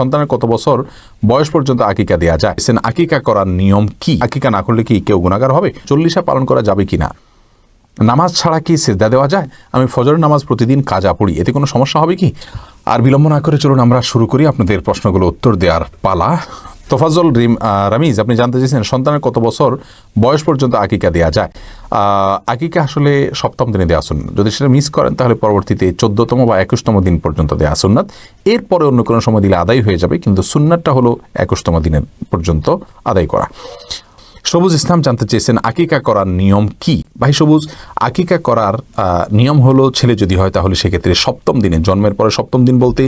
সন্তানের কত বছর বয়স পর্যন্ত আকিকা দেওয়া যায়? সেন আকিকা করার নিয়ম কি? আকিকা না করলে কি কেউ গুণাগার হবে? চল্লিশা পালন করা যাবে কি না নামাজ ছাড়া কি সেজদা দেওয়া যায়? আমি ফজরের নামাজ প্রতিদিন কাজা পড়ি, এতে কোনো সমস্যা হবে কি? আর বিলম্ব না করে চলুন, আমরা শুরু করি আপনাদের প্রশ্নগুলো উত্তর দেওয়ার পালা। তোফাজল রিম রামিজ, আপনি জানতে চেয়েছেন সন্তানের কত বছর বয়স পর্যন্ত আকিকা দেওয়া যায়। আকিকা আসলে সপ্তম দিনে দেওয়া শুন যদি সেটা মিস করেন, তাহলে পরবর্তীতে চোদ্দতম বা একুশতম দিন পর্যন্ত দেওয়া সুন্নাত। এরপরে অন্য কোনো সময় দিলে আদায় হয়ে যাবে, কিন্তু সুন্নাতটা হলো একুশতম দিনের পর্যন্ত আদায় করা। সবুজ ইসলাম জানতে চেয়েছেন, আকিকা করার নিয়ম কি? ভাই সবুজ, আকিকা করার নিয়ম হলো ছেলে যদি হয় তাহলে সেক্ষেত্রে সপ্তম দিনে, জন্মের পরে সপ্তম দিন বলতে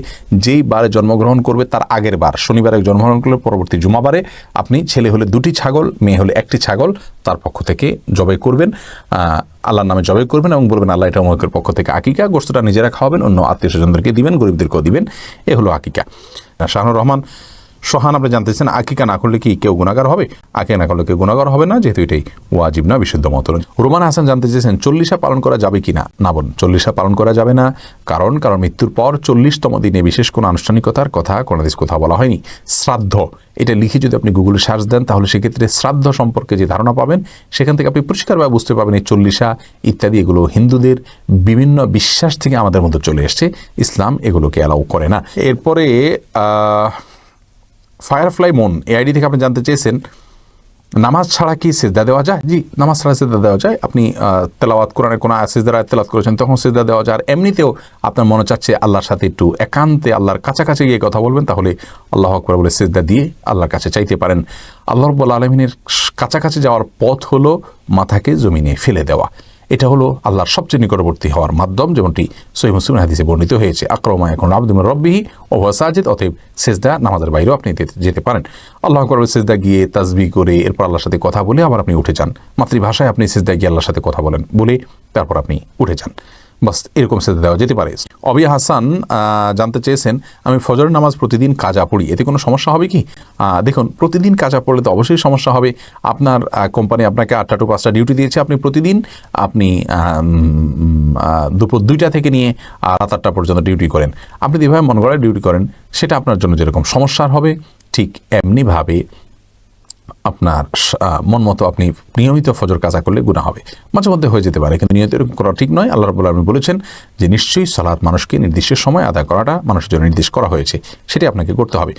যেই বারে জন্মগ্রহণ করবে তার আগের বার। শনিবারে জন্মগ্রহণ করলে পরবর্তী জুমাবারে আপনি ছেলে হলে দুটি ছাগল, মেয়ে হলে একটি ছাগল তার পক্ষ থেকে জবাই করবেন আল্লাহর নামে জবাই করবেন এবং বলবেন, আল্লাহ এটা অমুকের পক্ষ থেকে আকিকা গোস্তটা নিজেরা খাওয়াবেন, অন্য আত্মীয় স্বজনদেরকে দিবেন, গরিবদেরকেও দিবেন। এ হলো আকিকা। শাহানুর রহমান সোহান, আপনি জানতেছেন আকিকা না করলে কি কেউ গুণাগার হবে? আকিকা না করলে কেউ গুণাগার হবে না, যেহেতু এটাই ওয়াজিব না, বিশুদ্ধ মত। রোমান হাসান জানতে চেয়েছেন চল্লিশা পালন করা যাবে কি না না বোন চল্লিশা পালন করা যাবে না। কারণ কারণ মৃত্যুর পর চল্লিশতম দিনে বিশেষ কোনো আনুষ্ঠানিকতার কথা কোনো দিস কোথাও বলা হয়নি। শ্রাদ্ধ, এটা লিখে যদি আপনি গুগলে সার্চ দেন, তাহলে সেক্ষেত্রে শ্রাদ্ধ সম্পর্কে যে ধারণা পাবেন, সেখান থেকে আপনি পরিষ্কারভাবে বুঝতে পারবেন এই চল্লিশা ইত্যাদি, এগুলো হিন্দুদের বিভিন্ন বিশ্বাস থেকে আমাদের মধ্যে চলে এসছে। ইসলাম এগুলোকে অ্যালাউ করে না। এরপরে ফায়ারফ্লাই মন, এই আইডি থেকে আপনি জানতে চেয়েছেন, নামাজ ছাড়া কি সেজদা দেওয়া যায়? জি, নামাজ ছাড়া সেজদা দেওয়া যায়। আপনি তেলাওয়াত কোরআনে কোনো সেজদার তেলাওয়াত করেছেন, তখন সেজদা দেওয়া যায়। আর এমনিতেও আপনার মনে চাচ্ছে আল্লাহর সাথে একটু একান্তে, আল্লাহর কাছাকাছি গিয়ে কথা বলবেন, তাহলে আল্লাহ আকবর বলে সেজদা দিয়ে আল্লাহর কাছে চাইতে পারেন। আল্লাহ রব্বুল আলমিনের কাছাকাছি যাওয়ার পথ হলো মাথাকে জমিনে ফেলে দেওয়া। এটা হলো আল্লাহর সবচেয়ে নিকটবর্তী হওয়ার মাধ্যম, যেমনটি সহি মুসলিম হাদিসে বর্ণিত হয়েছে। আক্রমা এখন আব্দুল রব্বিহি ও সাজিদ, অতএব সেজদা নামাজের বাইরেও আপনি যেতে পারেন। আল্লাহ করবে সেজদা গিয়ে তাজবি করে এরপর আল্লাহর সাথে কথা বলে আবার আপনি উঠে যান। মাতৃভাষায় আপনি সেজদা গিয়ে আল্লাহর সাথে কথা বলেন বলে তারপর আপনি উঠে যান। বাস, এরকম সেজদা দেওয়া যেতে পারে। অবিয়া হাসান জানতে চেয়েছেন, আমি ফজর নামাজ প্রতিদিন কাজা পড়ি, এতে কোনো সমস্যা হবে কি? দেখুন, প্রতিদিন কাজা পড়লে তো অবশ্যই সমস্যা হবে। আপনার কোম্পানি আপনাকে আটটা টু পাঁচটা ডিউটি দিয়েছে, আপনি প্রতিদিন, আপনি দুপুর দুইটা থেকে নিয়ে রাত আটটা পর্যন্ত ডিউটি করেন। আপনি যেভাবে মন গড়ায় ডিউটি করেন, সেটা আপনার জন্য যেরকম সমস্যার হবে, ঠিক এমনিভাবে আপনার মন মতো আপনি নিয়মিত ফজর কাজা করলে গুণা হবে। মাঝে মধ্যে হয়ে যেতে পারে, কিন্তু নিয়মিত এরকম করা ঠিক নয়। আল্লাহ রবুল্লা আপনি বলেছেন যে, নিশ্চয়ই সালাদ মানুষকে নির্দিষ্ট সময় আদায় করাটা মানুষের জন্য নির্দেশ করা হয়েছে। সেটি আপনাকে করতে হবে।